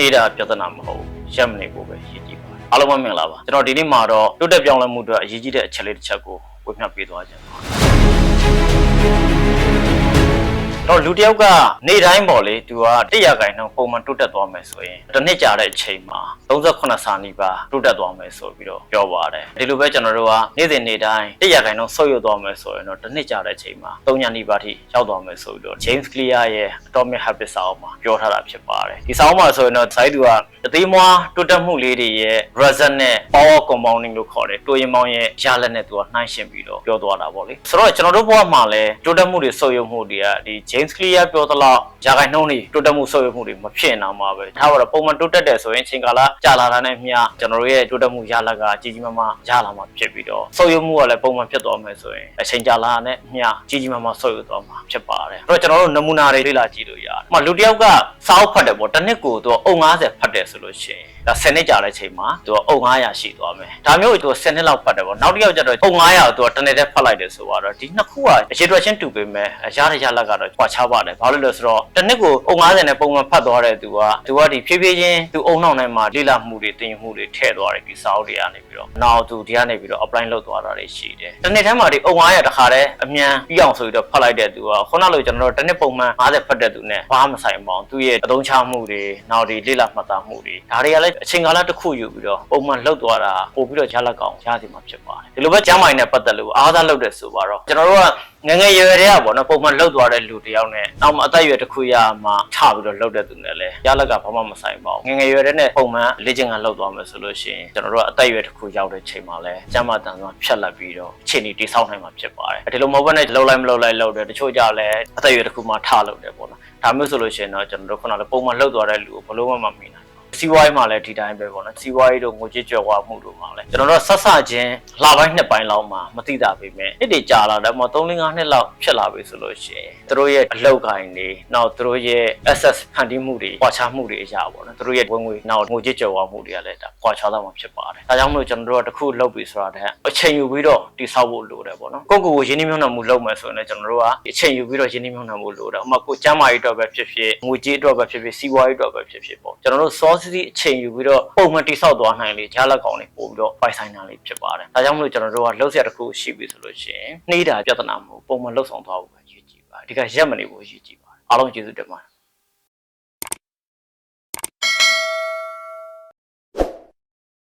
နှေးတာပြဿနာမဟုတ်ဘူးရက်မနေဖို့ပဲရည်ကြည်ပါတယ်အားလုံးပဲမင်္ဂလာပါကျွန်တော်ဒီနေ့မှာတော့တိုးတက်ပြောင်းလဲမှုအတွက်အရေးကြီးတဲ့အချက်လေးတစ်ချက်ကိုဝေမျှပေးသွားခြင်းပါ တော့လူတစ်ယောက်ကနေ့တိုင်းပေါ့လေသူက100ရာခိုင်နှုန်းပုံမှန်တိုးတက်သွားမယ်ဆိုရင်တစ်နှစ်ကြာတဲ့အချိန်မှာ38စာနီးပါးတိုးတက်သွားမယ်ဆိုပြီးတော့ပြောပါတယ်ဒီလိုပဲကျွန်တော်တို့ကနေ့စဉ်နေ့တိုင်း100ရာခိုင်နှုန်းဆုတ်ယုတ်သွားမယ်ဆိုရင်တော့တစ်နှစ်ကြာတဲ့အချိန်မှာ3ညနီးပါးထိရောက်သွားမယ်ဆိုပြီးတော့ James Clear ရဲ့ Atomic Habits စာအုပ်မှာပြောထားတာဖြစ်ပါတယ်ဒီစာအုပ်မှာဆိုရင်တော့ဇိုင်းသူကအသေးမွားတိုးတက်မှုလေးတွေရဲ့ result နဲ့ power compounding လို့ခေါ်တယ်တိုးရင်မောင်းရဲ့ရလက်နဲ့သူကနှိုင်းယှဉ်ပြီးတော့ပြောသွားတာပေါ့လေဆိုတော့ကျွန်တော်တို့ဘဝမှာလည်းတိုးတက်မှုတွေဆုတ်ယုတ်မှုတွေကဒီ James Clear ပြောသလောက် ရာခိုင်နှုန်းတွေတိုးတက်မှုဆုတ်ယုတ်မှုတွေမဖြစ်နိုင်မှာပဲဒါကတော့ပုံမှန်တိုးတက်တယ်ဆိုရင်အချိန်ကာလကြာလာတာနဲ့မျှကျွန်တော်တို့ရဲ့တိုးတက်မှုရလက်ကကြီးကြီးမားမားရလာမှာဖြစ်ပြီးတော့ဆုတ်ယုတ်မှုကလည်းပုံမှန်ဖြစ်သွားမယ်ဆိုရင်အချိန်ကြာလာတာနဲ့မျှကြီးကြီးမားမားဆုတ်ယုတ်သွားမှာဖြစ်ပါတယ်အဲ့တော့ကျွန်တော်တို့နမူနာတွေလေ့လာကြည့်လို့ရတယ်။ဥပမာလူတစ်ယောက်ကစာအုပ်ဖတ်တယ်ပေါ့တစ်နှစ်ကိုသူကအုပ်90ဖတ်တယ်ဆိုလို့ရှိရင်ဒါ10နှစ်ကြာတဲ့အချိန်မှာသူကအုပ်900ရှိသွားမယ်။ဒါမျိုးကိုသူ10နှစ်လောက်ဖတ်တယ်ပေါ့နောက်တစ်ယောက်ကျတော့အုပ်900ကိုသူကတစ်နှစ်တည်းဖတ်လိုက်တယ်ဆိုတော့ဒီနှစ်ခုကအရေးတော်ချင်းတူပေမဲ့အရာရရလက်ကတော့ကွာခြားပါတယ်။ဘာလို့လဲဆိုတော့တစ်နှစ်ကိုအုပ်90နဲ့ပုံမှန်ဖတ်သွားတဲ့သူကသူကဒီဖြည်းဖြည်းချင်းသူအုံနောက်နဲ့မှာလေ့လာမှုတွေတင်ယူမှုတွေထည့်သွားတယ်ဒီစာအုပ်တွေကနေပြီးတော့နောက်သူဒီကနေပြီးတော့ apply လုပ်သွားတာတွေရှိတယ်။တစ်နှစ်ထဲမှာဒီအုပ်900တခါတည်းအမြန်ပြီးအောင်ဆိုပြီးတော့ဖတ်လိုက်တဲ့သူကခုနလိုကျွန်တော်တို့တစ်နှစ်ပုံမှန်50ဖတ်တဲ့သူနဲ့ဘာမှမဆိုင်ပါဘူး။သူရဲ့အသုံးချမှုတွေနောက်ဒီလေ့လာမှတ်သားမှုတွေဒါတွေကလည်းအချိန်ကာလတစ်ခုယူပြီးတော့ပုံမှန်လုပ်သွားတာပို့ပြီးတော့ရလက်ကောင်ရစီမှာဖြစ်ပါတယ်။ဒီလိုပဲကျမ်းမာရေးနဲ့ပတ်သက်လို့အားသာလုပ်တဲ့ဆိုပါတော့ကျွန်တော်တို့ကငယ်ငယ်ရွယ်ရွယ်တည်းကပေါ့နော်ပုံမှန်လှုပ်သွားတဲ့လူတစ်ယောက်နဲ့နောက်မှအသက်အရွယ်တစ်ခုရမှထပြီးတော့လှုပ်တဲ့သူနဲ့လည်းရလက်ကဘာမှမဆိုင်ပါဘူးငယ်ငယ်ရွယ်တဲ့နဲ့ပုံမှန်လေ့ကျင့်ခန်းလှုပ်သွားမယ်ဆိုလို့ရှိရင်ကျွန်တော်တို့ကအသက်အရွယ်တစ်ခုရောက်တဲ့ချိန်မှာလည်းကျမ်းမာတန်စွာဖြတ်လက်ပြီးတော့အခြေအနေတိဆောက်နိုင်မှာဖြစ်ပါတယ်ဒီလိုမဟုတ်ဘဲနဲ့လှုပ်လိုက်မလှုပ်လိုက်လှုပ်တယ်တချို့ကြလည်းအသက်အရွယ်တစ်ခုမှထလှုပ်တယ်ပေါ့နော်ဒါမျိုးဆိုလို့ရှိရင်တော့ကျွန်တော်တို့ခုနကပုံမှန်လှုပ်သွားတဲ့လူကိုဘလို့မှမမီနိုင် စီးပွားရေးမှာလည်းဒီတိုင်းပဲပေါ့နော်စီးပွားရေးတို့ငွေကြေးကြွယ်ဝမှုတို့မှာလည်းကျွန်တော်တို့ဆက်ဆချင်းလပိုင်းနှစ်ပိုင်းလောက်မှာမသိတာပေမဲ့နှစ်တွေကြာလာတယ်မှာ3 5နှစ်လောက်ဖြစ်လာပြီဆိုလို့ရှိရင်သူတို့ရဲ့အလောက်ကိုင်းတွေနောက်သူတို့ရဲ့ access ဖန်တီးမှုတွေပွာချမှုတွေအရာပေါ့နော်သူတို့ရဲ့ဝင်ငွေနောက်ငွေကြေးကြွယ်ဝမှုတွေကလည်းဒါပွာချသွားမှာဖြစ်ပါတယ်ဒါကြောင့်မလို့ကျွန်တော်တို့ကတစ်ခုလုပ်ပြီဆိုတာတဲ့အချိန်ယူပြီးတော့တိဆောက်ဖို့လိုတယ်ပေါ့နော်ကိုယ့်ကိုယ်ကိုရင်းနှီးမြှုပ်နှံမှုလုပ်မယ်ဆိုရင်လည်းကျွန်တော်တို့ကအချိန်ယူပြီးတော့ရင်းနှီးမြှုပ်နှံမှုလိုတယ်ဥပမာကိုယ်ကျန်းမာရေးအတွက်ပဲဖြစ်ဖြစ်ငွေကြေးအတွက်ပဲဖြစ်ဖြစ်စီးပွားရေးအတွက်ပဲဖြစ်ဖြစ်ပေါ့ကျွန်တော်တို့ source စီအချိန်ယူပြီးတော့ပုံမှန်တိဆောက်သွားနိုင်လေကြားလက်ကောင်လေးပို့ပြီးတော့ပိုင်ဆိုင်တာလေးဖြစ်ပါတယ်ဒါကြောင့်မလို့ကျွန်တော်တို့ကလှုပ်ဆက်တစ်ခုရှိပြီဆိုလို့ရှိရင်နှီးတာပြဿနာမဟုတ်ပုံမှန်လှုပ်ဆောင်သွားဖို့ပဲရည်ကြည်ပါတယ်ဒီကရက်မနေဖို့ရည်ကြည်ပါတယ်အားလုံးကျေးဇူးတင်ပါတယ်